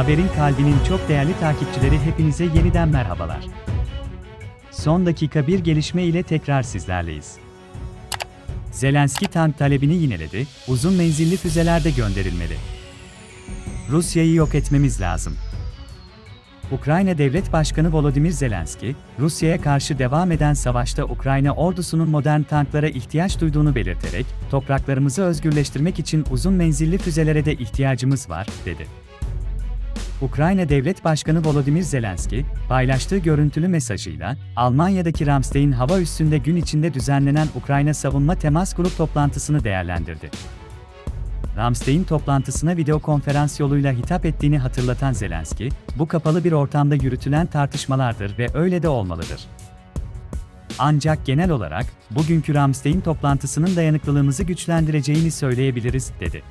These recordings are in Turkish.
Haberin kalbinin çok değerli takipçileri hepinize yeniden merhabalar. Son dakika bir gelişme ile tekrar sizlerleyiz. Zelenski tank talebini yineledi, uzun menzilli füzeler de gönderilmeli. Rusya'yı yok etmemiz lazım. Ukrayna Devlet Başkanı Volodymyr Zelenski, Rusya'ya karşı devam eden savaşta Ukrayna ordusunun modern tanklara ihtiyaç duyduğunu belirterek, topraklarımızı özgürleştirmek için uzun menzilli füzelere de ihtiyacımız var, dedi. Ukrayna Devlet Başkanı Volodymyr Zelenski, paylaştığı görüntülü mesajıyla, Almanya'daki Ramstein hava üssünde gün içinde düzenlenen Ukrayna Savunma Temas Grup toplantısını değerlendirdi. Ramstein toplantısına video konferans yoluyla hitap ettiğini hatırlatan Zelenski, bu kapalı bir ortamda yürütülen tartışmalardır ve öyle de olmalıdır. Ancak genel olarak, bugünkü Ramstein toplantısının dayanıklılığımızı güçlendireceğini söyleyebiliriz, dedi.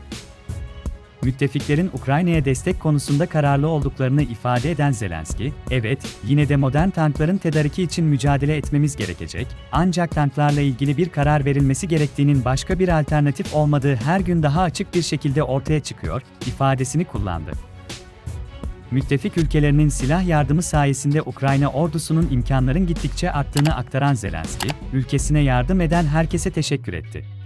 Müttefiklerin Ukrayna'ya destek konusunda kararlı olduklarını ifade eden Zelenski, evet, yine de modern tankların tedariki için mücadele etmemiz gerekecek, ancak tanklarla ilgili bir karar verilmesi gerektiğinin başka bir alternatif olmadığı her gün daha açık bir şekilde ortaya çıkıyor, ifadesini kullandı. Müttefik ülkelerinin silah yardımı sayesinde Ukrayna ordusunun imkanların gittikçe arttığını aktaran Zelenski, ülkesine yardım eden herkese teşekkür etti.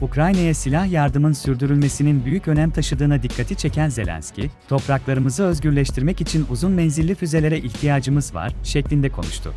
Ukrayna'ya silah yardımın sürdürülmesinin büyük önem taşıdığına dikkati çeken Zelenski, topraklarımızı özgürleştirmek için uzun menzilli füzelere ihtiyacımız var, şeklinde konuştu.